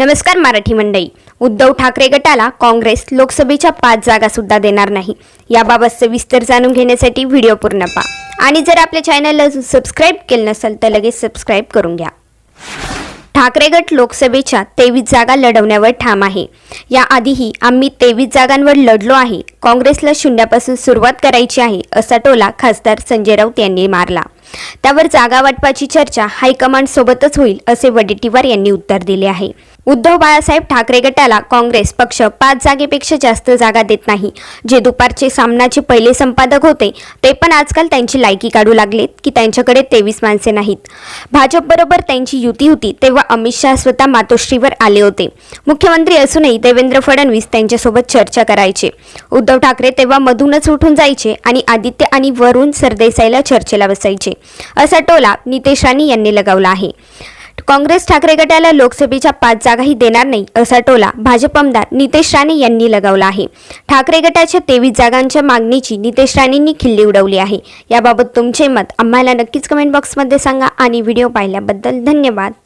नमस्कार मराठी मंडळी. उद्धव ठाकरे गटाला काँग्रेस लोकसभेच्या पाच जागा सुद्धा देणार नाही. याबाबत सविस्तर जाणून घेण्यासाठी व्हिडिओ पूर्ण पहा. आणि जर आपल्या चॅनलला सबस्क्राईब केलं नसेल तर लगेच सबस्क्राईब करून घ्या. ठाकरे गट लोकसभेच्या तेवीस जागा लढवण्यावर ठाम आहे. याआधीही आम्ही तेवीस जागांवर लढलो आहे. काँग्रेसला शून्यापासून सुरुवात करायची आहे असा टोला खासदार संजय राऊत यांनी मारला. त्यावर जागा वाटपाची चर्चा हायकमांड सोबतच होईल असे वडेट्टीवार यांनी उत्तर दिले आहे. उद्धव बाळासाहेब ठाकरे गटाला काँग्रेस पक्ष पाच जागेपेक्षा जास्त जागा देत नाही. जे दुपारचे सामनाचे पहिले संपादक होते ते पण आजकाल त्यांची लायकी काढू लागलेत की त्यांच्याकडे तेवीस माणसे नाहीत. भाजपबरोबर त्यांची युती होती तेव्हा अमित शहा स्वतः मातोश्रीवर आले होते. मुख्यमंत्री असूनही देवेंद्र फडणवीस त्यांच्यासोबत चर्चा करायचे. उद्धव ठाकरे तेव्हा मधूनच उठून जायचे आणि आदित्य आणि वरुण सरदेसाईला चर्चेला बसायचे. असा टोला नितेश राणे यांनी लगावला आहे. काँग्रेस ठाकरे गटाला लोकसभेच्या पाच जागाही देणार नाही असा टोला भाजप आमदार नितेश राणे यांनी लगावला आहे. ठाकरे गटाच्या तेवीस जागांच्या मागणीची नितेश राणेंनी खिल्ली उडवली आहे. याबाबत तुमचे मत आम्हाला नक्कीच कमेंट बॉक्समध्ये सांगा आणि व्हिडिओ पाहिल्याबद्दल धन्यवाद.